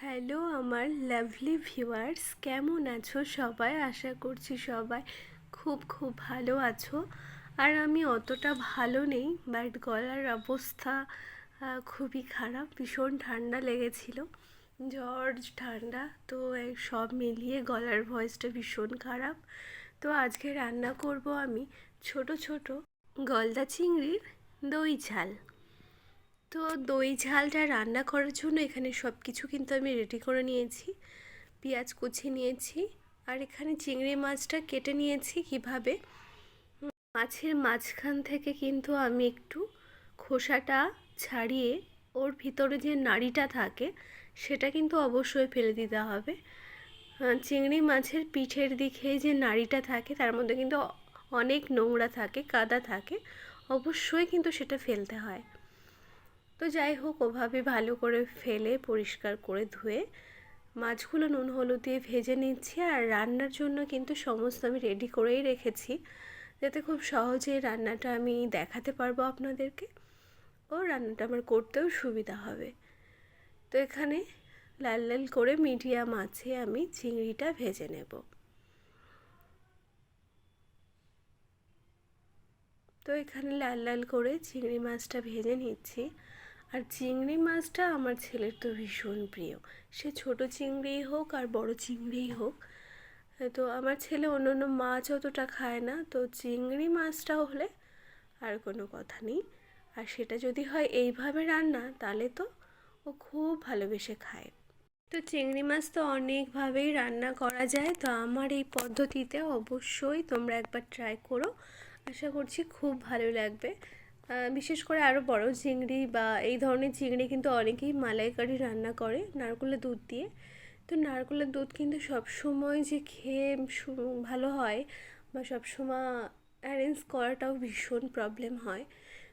Hello আমার lovely viewers, কেমন আছো সবাই? আশা করছি সবাই খুব খুব ভালো আছো। আর আমি অতটা ভালো নেই, বাট গলার অবস্থা খুবই খারাপ, ভীষণ ঠান্ডা লেগেছিল। জ্বর, ঠান্ডা, তো সব মিলিয়ে গলার ভয়েসটা ভীষণ খারাপ। তো আজকে রান্না করব আমি ছোট ছোট গলদা চিংড়ির দই ঝাল। তো দই ঝালটা রান্না করার জন্য এখানে সব কিছু কিন্তু আমি রেডি করে নিয়েছি। পেঁয়াজ কুচি নিয়েছি আর এখানে চিংড়ি মাছটা কেটে নিয়েছি কীভাবে। মাছের মাঝখান থেকে কিন্তু আমি একটু খোসাটা ছাড়িয়ে ওর ভিতরে যে নাড়িটা থাকে সেটা কিন্তু অবশ্যই ফেলে দিতে হবে। চিংড়ি মাছের পিঠের দিকে যে নাড়িটা থাকে তার মধ্যে কিন্তু অনেক নোংরা থাকে, কাদা থাকে, অবশ্যই কিন্তু সেটা ফেলতে হয়। তো যাই হোক, ওভাবে ভালো করে ফেলে, পরিষ্কার করে ধুয়ে মাছগুলো নুন হলুদ দিয়ে ভেজে নিচ্ছি। আর রান্নার জন্য কিন্তু সমস্ত আমি রেডি করেই রেখেছি। যাতে খুব সহজে রান্নাটা আমি দেখাতে পারব আপনাদেরকে। ও, রান্নাটা আমার করতেও সুবিধা হবে। তো এখানে লাল লাল করে মিডিয়াম আছে আমি চিংড়িটা ভেজে নেব। তো এখানে লাল লাল করে চিংড়ি মাছটা ভেজে নিচ্ছি। আর চিংড়ি মাছটা আমার ছেলের তো ভীষণ প্রিয়। সে ছোট চিংড়িই হোক আর বড় চিংড়িই হোক, তো আমার ছেলে অন্য অন্য মাছ অতটা খায় না, তো চিংড়ি মাছটাও হলে আর কোনো কথা নেই। আর সেটা যদি হয় এইভাবে রান্না, তাহলে তো ও খুব ভালোবেসে খায়। তো চিংড়ি মাছ তো অনেকভাবেই রান্না করা যায়, তো আমার এই পদ্ধতিতে অবশ্যই তোমরা একবার ট্রাই করো। আশা করছি খুব ভালো লাগবে। বিশেষ করে আরও বড় চিংড়ি বা এই ধরনের চিংড়ি কিন্তু অনেকেই মালাইকারি রান্না করে, নারকেলের দুধ দিয়ে। তো নারকেলের দুধ কিন্তু সব সময় যে খেয়ে ভালো হয় বা সব সময় অ্যারেঞ্জ করাটাও ভীষণ প্রবলেম হয়।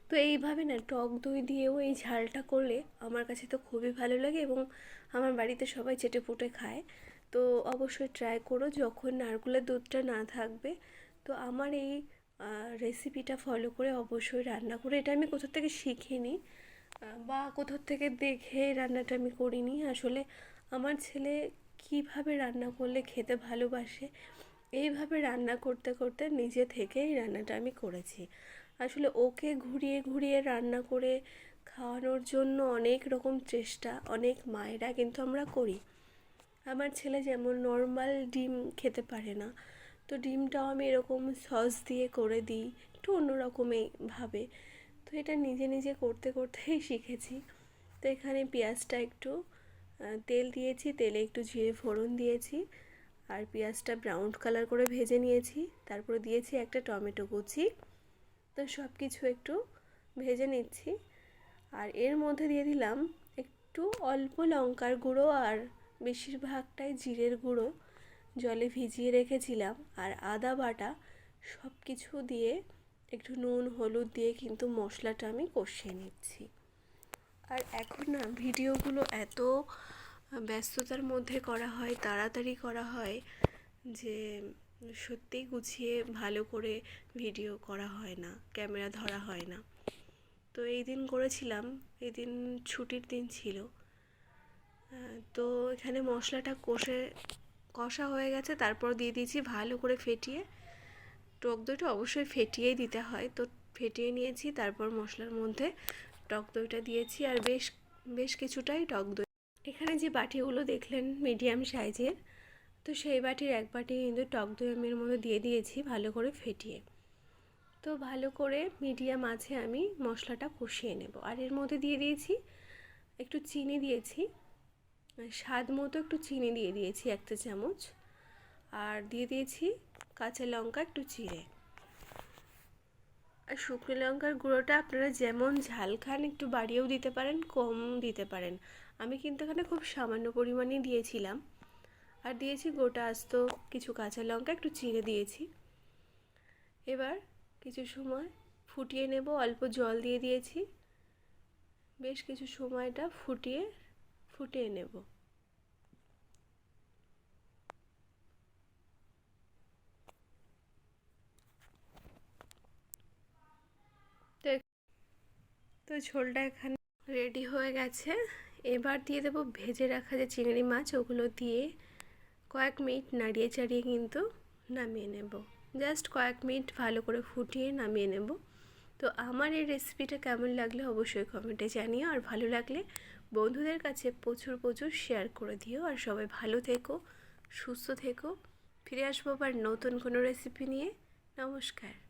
তো এইভাবে না টক দই দিয়েও এই ঝালটা করলে আমার কাছে তো খুবই ভালো লাগে এবং আমার বাড়িতে সবাই চেটে পুটে খায়। তো অবশ্যই ট্রাই করো যখন নারকেলের দুধটা না থাকবে। তো আমার এই রেসিপিটা ফলো করে অবশ্যই রান্না করে। এটা আমি কোথা থেকে শিখিনি বা কোথাও থেকে দেখে রান্নাটা আমি করিনি। আসলে আমার ছেলে কীভাবে রান্না করলে খেতে ভালোবাসে, এইভাবে রান্না করতে করতে নিজে থেকেই রান্নাটা আমি করেছি। আসলে ওকে ঘুরিয়ে ঘুরিয়ে রান্না করে খাওয়ানোর জন্য অনেক রকম চেষ্টা, অনেক মায়েরা কিন্তু আমরা করি। আমার ছেলে যেমন নর্মাল ডিম খেতে পারে না তো ডিমটাও আমি এরকম সস দিয়ে করে দিই, একটু অন্যরকমই ভাবে। তো এটা নিজে নিজে করতে করতেই শিখেছি। তো এখানে পেঁয়াজটা একটু তেল দিয়েছি, তেলে একটু জিরে ফোড়ন দিয়েছি আর পেঁয়াজটা ব্রাউন কালার করে ভেজে নিয়েছি। তারপরে দিয়েছি একটা টমেটো কুচি। তো সব কিছু একটু ভেজে নিচ্ছি। আর এর মধ্যে দিয়ে দিলাম একটু অল্প লঙ্কার গুঁড়ো আর বেশিরভাগটাই জিরের গুঁড়ো। জলে ভিজিয়ে রেখেছিলাম আর আদা বাটা সব কিছু দিয়ে একটু নুন, হলুদ দিয়ে কিন্তু মশলাটা আমি কষিয়ে নিচ্ছি। আর এখন না ভিডিওগুলো এত ব্যস্ততার মধ্যে করা হয়, তাড়াতাড়ি করা হয় যে সত্যিই গুছিয়ে ভালো করে ভিডিও করা হয় না, ক্যামেরা ধরা হয় না। তো এই দিন করেছিলাম, এই দিন ছুটির দিন ছিল। তো এখানে মশলাটা কষে কষা হয়ে গেছে, তারপর দিয়ে দিয়েছি ভালো করে ফেটিয়ে। টক দইটা অবশ্যই ফেটিয়েই দিতে হয়। তো ফেটিয়ে নিয়েছি, তারপর মশলার মধ্যে টক দইটা দিয়েছি আর বেশ বেশ কিছুটাই টক দই। এখানে যে বাটিগুলো দেখলেন মিডিয়াম সাইজের, তো সেই বাটির এক বাটি কিন্তু টক দই আমি এর মধ্যে দিয়ে দিয়েছি ভালো করে ফেটিয়ে। তো ভালো করে মিডিয়াম আছে আমি মশলাটা কষিয়ে নেব। আর এর মধ্যে দিয়ে দিয়েছি, একটু চিনি দিয়েছি। স্বাদ মতো একটু চিনি দিয়ে দিয়েছি একটা চামচ। আর দিয়ে দিয়েছি কাঁচা লঙ্কা, একটু চিড়ে আর শুকনো লঙ্কার গুঁড়োটা আপনারা যেমন ঝাল খান, একটু বাড়িয়েও দিতে পারেন, কম দিতে পারেন। আমি কিন্তু এখানে খুব সামান্য পরিমাণেই দিয়েছিলাম। আর দিয়েছি গোটা আস্ত কিছু কাঁচা লঙ্কা, একটু চিড়ে দিয়েছি। এবার কিছু সময় ফুটিয়ে নেব, অল্প জল দিয়ে দিয়েছি। বেশ কিছু সময়টা ফুটিয়ে ফুটিয়ে নেব। তো ঝোলটা এখানে রেডি হয়ে গেছে। এবার দিয়ে দেবো ভেজে রাখা যে চিংড়ি মাছ, ওগুলো দিয়ে কয়েক মিনিট নাড়িয়ে চাড়িয়ে কিন্তু নামিয়ে নেব। জাস্ট কয়েক মিনিট ভালো করে ফুটিয়ে নামিয়ে নেব। তো আমার এই রেসিপিটা কেমন লাগলে অবশ্যই কমেন্টে জানিও, আর ভালো লাগলে বন্ধুদের কাছে প্রচুর প্রচুর শেয়ার করে দিও। আর সবাই ভালো থেকো, সুস্থ থেকো। ফিরে আসব আবার নতুন কোনো রেসিপি নিয়ে। নমস্কার।